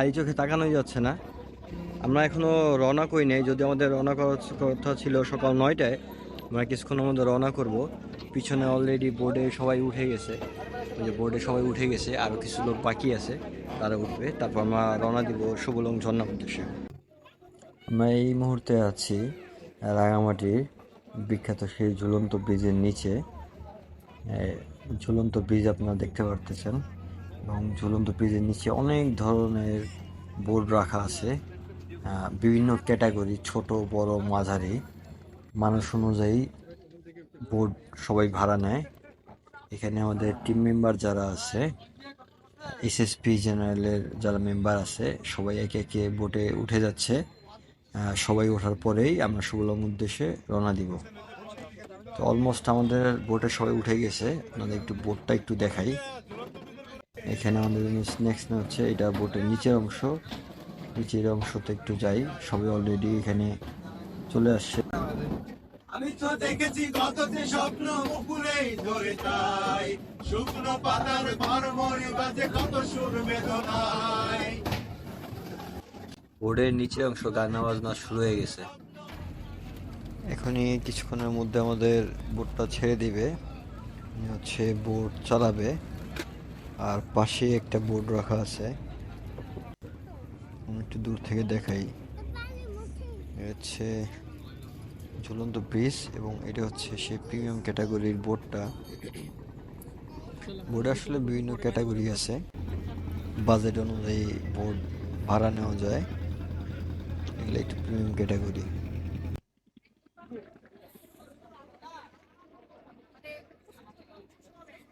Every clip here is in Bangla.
খালি চোখে তাকানোই যাচ্ছে না। আমরা এখনও রওনা করি নাই যদি আমাদের রওনা করার কথা ছিল সকাল নয়টায়, আমরা কিছুক্ষণের মধ্যে রওনা করব। পিছনে অলরেডি বোর্ডে সবাই উঠে গেছে। ওই যে বোর্ডে সবাই উঠে গেছে আরও কিছু লোক বাকি আছে, তারা উঠবে। তারপর আমরা রওনা দিব শুভলং ঝর্ণা উদ্দেশ্যে। আমরা এই মুহূর্তে আছি রাঙামাটির বিখ্যাত সেই ঝুলন্ত ব্রিজের নিচে। ঝুলন্ত ব্রিজ আপনারা দেখতে পারতেছেন। এবং ঝুলন্ত ব্রিজের নিচে অনেক ধরনের বোর্ড রাখা আছে। বিভিন্ন ক্যাটাগরি, ছোট, বড়, মাঝারি। মানুষ অনুযায়ী বোর্ড সবাই ভাড়া নেয়। এখানে আমাদের টিম মেম্বার যারা আছে এসএসপি জেনারেলের যারা মেম্বার আছে, সবাই একে একে বোটে উঠে যাচ্ছে। সবাই ওঠার পরেই আমরা সুবলং উদ্দেশ্যে রওনা দিব। তো অলমোস্ট আমাদের বোটে সবাই উঠে গেছে। আপনাদের একটু বোটটা একটু দেখাই। এখানে আমাদের নেক্সট হচ্ছে এটা বোটের নিচের অংশ। নিচের অংশতে একটু যাই সবাই অলরেডি এখানে চলে আসছে। আমি তো দেখেছি কত যে স্বপ্ন মুকুলেই ধরে তাই শুকনো পাতার মরমরে বাজে কত সুর বেদনায়। বোর্ডের নিচের অংশ গানা বাজনা শুরু হয়ে গেছে। এখনই কিছুক্ষণের মধ্যে আমাদের বোটটা ছেড়ে দিবে। হচ্ছে বোট চালাবে। আর পাশে একটা বোর্ড রাখা আছে। একটু দূর থেকে দেখাই। হচ্ছে ঝুলন্ত ব্রিজ এবং এটা হচ্ছে সেই প্রিমিয়াম ক্যাটাগরির বোর্ডটা। বোর্ডে আসলে বিভিন্ন ক্যাটাগরি আছে। বাজেট অনুযায়ী বোর্ড ভাড়া নেওয়া যায়। এগুলো একটু প্রিমিয়াম ক্যাটাগরি।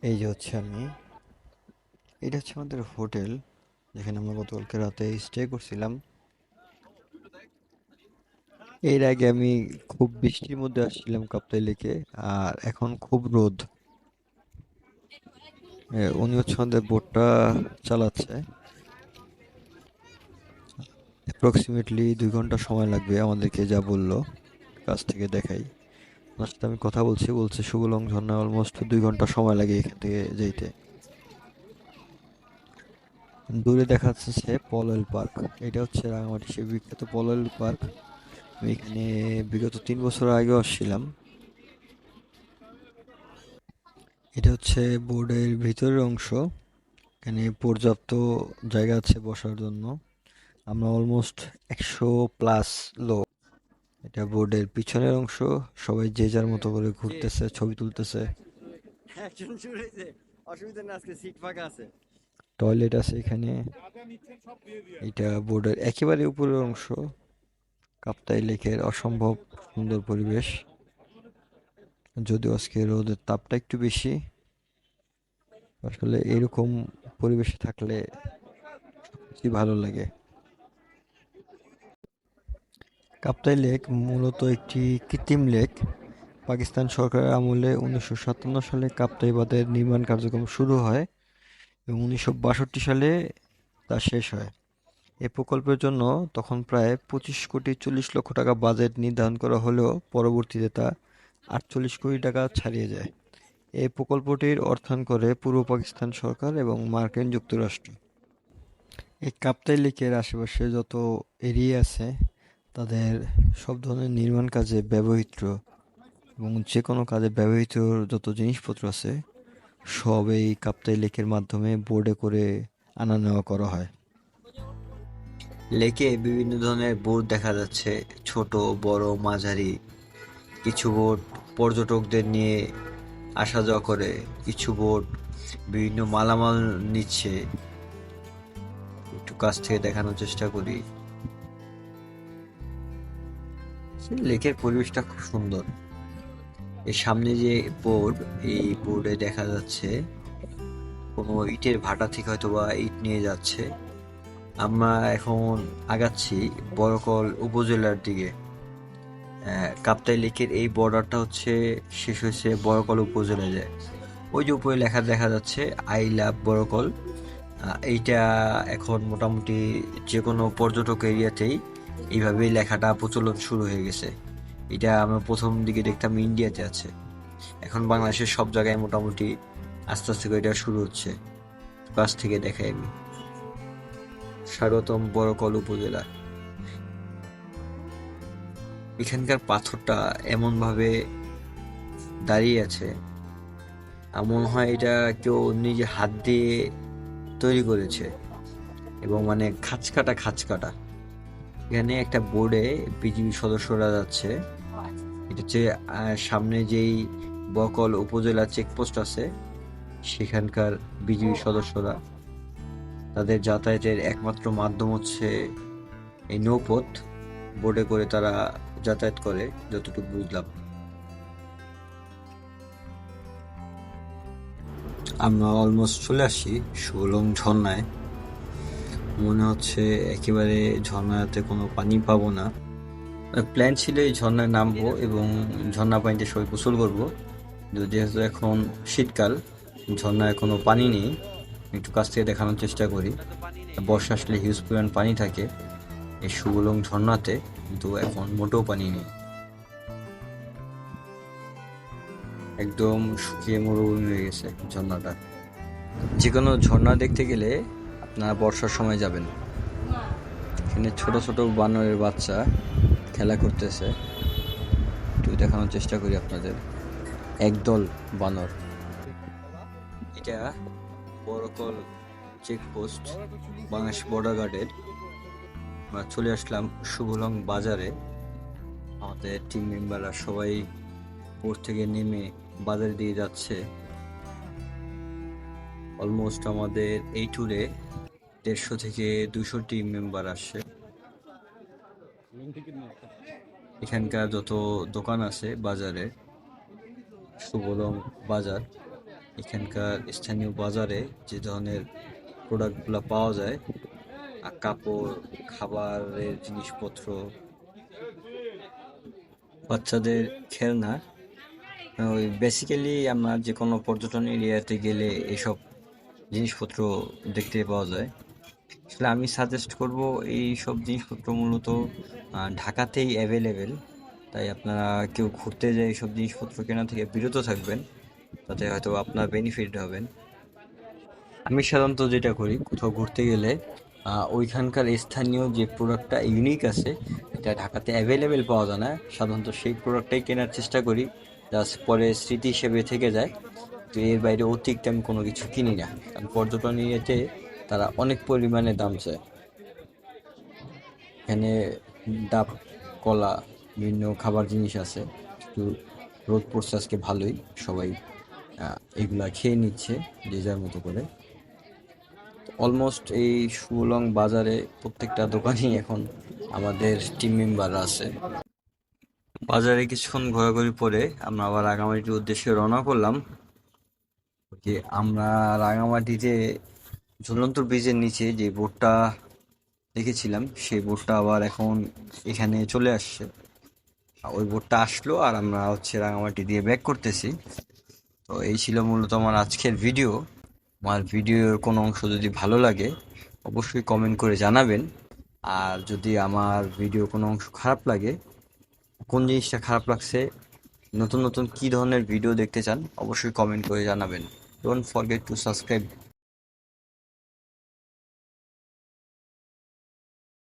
এই যে হচ্ছে আমি এটা হচ্ছে আমাদের হোটেল, যেখানে আমরা গতকালকে রাতে স্টে করছিলাম। এর আগে আমি খুব বৃষ্টির মধ্যে আসছিলাম কাপ্তাই লেকে, আর এখন খুব রোদ। উনি হচ্ছে আমাদের বোটটা চালাচ্ছে। অ্যাপ্রক্সিমেটলি দুই ঘণ্টা সময় লাগবে আমাদেরকে যা বলল, কাছ থেকে দেখাই। ওনার সাথে আমি কথা বলছি, বলছে সুবলং ঝর্ণা অলমোস্ট দুই ঘণ্টা সময় লাগে এখান থেকে যেতে দূরে দেখা যাচ্ছে পলয়েল পার্ক। এটা হচ্ছে রাঙামাটি সে বিখ্যাত পলয়েল পার্ক। আমি এখানে বিগত তিন বছর আগেও আসছিলাম। এটা হচ্ছে বোর্ডের ভিতরের অংশ। এখানে পর্যাপ্ত জায়গা আছে বসার জন্য। আমরা অলমোস্ট একশো প্লাস লোক। এটা বোর্ডের পিছনের অংশ। সবাই যে যার মতো করে ঘুরতেছে, ছবি তুলতেছে। অসুবিধা না আজকে সিট ফাঁকা আছে। টয়লেট আছে এখানে। এটা বোর্ডের একেবারে উপরের অংশ। কাপ্তাই লেকের অসম্ভব সুন্দর পরিবেশ। যদিও আজকে রোদের তাপটা একটু বেশি, আসলে এরকম পরিবেশে থাকলে ভালো লাগে। কাপ্তাই লেক মূলত একটি কৃত্রিম লেক। পাকিস্তান সরকারের আমলে উনিশশো সাতান্ন সালে কাপ্তাই বাঁধের নির্মাণ কার্যক্রম শুরু হয়। এবং উনিশশো বাষট্টি সালে তা শেষ হয়। এই প্রকল্পের জন্য তখন প্রায় পঁচিশ কোটি চল্লিশ লক্ষ টাকা বাজেট নির্ধারণ করা হলেও পরবর্তীতে তা আটচল্লিশ কোটি টাকা ছাড়িয়ে যায়। এই প্রকল্পটির অর্থায়ন করে পূর্ব পাকিস্তান সরকার এবং মার্কিন যুক্তরাষ্ট্র। এই কাপ্তাই লেকের আশেপাশে যত এরিয়া আছে, তাদের সব ধরনের নির্মাণ কাজে ব্যবহৃত এবং যে কোনো কাজে ব্যবহৃত যত জিনিসপত্র আছে সব এই কাপ্তাই লেকের মাধ্যমে বোর্ডে করে আনা নেওয়া করা হয়। লেকে বিভিন্ন ধরনের বোট দেখা যাচ্ছে, ছোট, বড়, মাঝারি। কিছু বোট পর্যটকদের নিয়ে আসা যাওয়া করে, কিছু বোট বিভিন্ন মালামাল নিচ্ছে। একটু কাছ থেকে দেখানোর চেষ্টা করি। লেকের পরিবেশটা খুব সুন্দর। এর সামনে যে বোর্ড এই বোর্ডে দেখা যাচ্ছে কোনো ইটের ভাটা থেকে হয়তো বা ইট নিয়ে যাচ্ছে। আমরা এখন আগাচ্ছি বড়কল উপজেলার দিকে। কাপ্তাই লেকের এই বর্ডারটা হচ্ছে, শেষ হয়েছে বড়কল উপজেলায় যায় ওই যে উপরে লেখা দেখা যাচ্ছে, আই লাভ বড়কল। এইটা এখন মোটামুটি যে কোনো পর্যটক এরিয়াতেই এইভাবেই লেখাটা প্রচলন শুরু হয়ে গেছে। এটা আমরা প্রথম দিকে দেখতাম ইন্ডিয়াতে আছে। এখন বাংলাদেশের সব জায়গায় মোটামুটি আস্তে আস্তে করে এটা শুরু হচ্ছে। কাছ থেকে দেখাই আমি। স্বাগতম বড়কল উপজেলা। এখানকার পাথরটা এমন ভাবে দাঁড়িয়ে আছে এমন হয় এটা কেউ নিজে হাত দিয়ে তৈরি করেছে এবং মানে খাঁচ কাটা খাঁচ কাটা এখানে একটা বোর্ডে বিজিবি সদস্যরা যাচ্ছে। এটা হচ্ছে সামনে যেই বকল উপজেলা চেকপোস্ট আছে সেখানকার বিজিবি সদস্যরা তাদের যাতায়াতের একমাত্র মাধ্যম হচ্ছে এই নৌপথ। বোর্ডে করে তারা যাতায়াত করে যতটুকু বুঝলাম। আমরা অলমোস্ট চলে আসি সুলং ঝর্ণায়। মনে হচ্ছে একেবারে ঝর্ণাতে কোনো পানি পাবো না। প্ল্যান ছিল এই ঝর্ণায় নামবো এবং ঝর্ণা পানিতে সবাই গোসল করব। যেহেতু এখন শীতকাল, ঝর্ণায় কোনো পানি নেই, একটু কাছ থেকে দেখানোর চেষ্টা করি। বর্ষা আসলে হিউজ পরিমাণ পানি থাকে এই সুগুলং ঝর্ণাতে, কিন্তু এখন মোটেও পানি নেই। একদম শুকিয়ে মরুভূমি হয়ে গেছে ঝর্ণাটা। যে কোনো ঝর্ণা দেখতে গেলে আপনারা বর্ষার সময় যাবেন। এখানে ছোট ছোট বানরের বাচ্চা খেলা করতেছে। একটু দেখানোর চেষ্টা করি আপনাদের। একদল বানর। এটা বড়কল চেকপোস্ট, বাংলাদেশ বর্ডার গার্ডের আমরা চলে আসলাম শুভলং বাজারে। আমাদের টিম মেম্বাররা সবাই উপর থেকে নেমে বাজারে দিয়ে যাচ্ছে। অলমোস্ট আমাদের এই ট্যুরে দেড়শো থেকে দুশো টিম মেম্বার আসছে। এখানকার যত দোকান আছে বাজারে সুবলং বাজার, এখানকার স্থানীয় বাজারে যে ধরনের প্রোডাক্টগুলো পাওয়া যায়, আর কাপড়, খাবারের জিনিসপত্র, বাচ্চাদের খেলনা, ওই বেসিক্যালি আমরা যে কোনো পর্যটন এরিয়াতে গেলে এসব জিনিসপত্র দেখতে পাওয়া যায়। আসলে আমি সাজেস্ট করব এই সব জিনিসপত্র মূলত ঢাকাতেই অ্যাভেলেবেল তাই আপনারা কেউ ঘুরতে যায় এইসব জিনিসপত্র কেনা থেকে বিরত থাকবেন, তাতে হয়তো আপনার বেনিফিট হবেন। আমি সাধারণত যেটা করি, কোথাও ঘুরতে গেলে ওইখানকার স্থানীয় যে প্রোডাক্টটা ইউনিক আছে, এটা ঢাকাতে অ্যাভেলেবেল পাওয়া যায় না। সাধারণত সেই প্রোডাক্টটাই কেনার চেষ্টা করি জাস্ট পরে স্মৃতি হিসেবে থেকে যায়। তো এর বাইরে অতিরিক্ত আমি কোনো কিছু কিনি না। কারণ পর্যটন এরিয়াতে তারা অনেক পরিমাণে দাম চায়। এখানে ডাব, কলা, বিভিন্ন খাবার জিনিস আছে। একটু রোদ পড়ছে আজকে ভালোই, সবাই এগুলা খেয়ে নিচ্ছে যে যার মতো করে। অলমোস্ট এই সুলং বাজারে প্রত্যেকটা দোকানেই এখন আমাদের টিম মেম্বার আছে। বাজারে কিছুক্ষণ ঘোরাঘুরি পরে আমরা আবার রাঙামাটির উদ্দেশ্যে রওনা করলাম। যে আমরা রাঙামাটিতে ঝুলন্ত ব্রিজের নিচে যে বোটটা দেখেছিলাম, সেই বোটটা আবার এখন এখানে চলে আসছে। ওই বোটটা আসলো আর আমরা হচ্ছে রাঙামাটি দিয়ে ব্যাক করতেছি। তো এই ছিল মূলত আমার আজকের ভিডিও। আমার ভিডিওর কোনো অংশ যদি ভালো লাগে, অবশ্যই কমেন্ট করে জানাবেন। আর যদি আমার ভিডিও কোনো অংশ খারাপ লাগে, কোন জিনিসটা খারাপ লাগছে, নতুন নতুন কী ধরনের ভিডিও দেখতে চান, অবশ্যই কমেন্ট করে জানাবেন। Don't forget to subscribe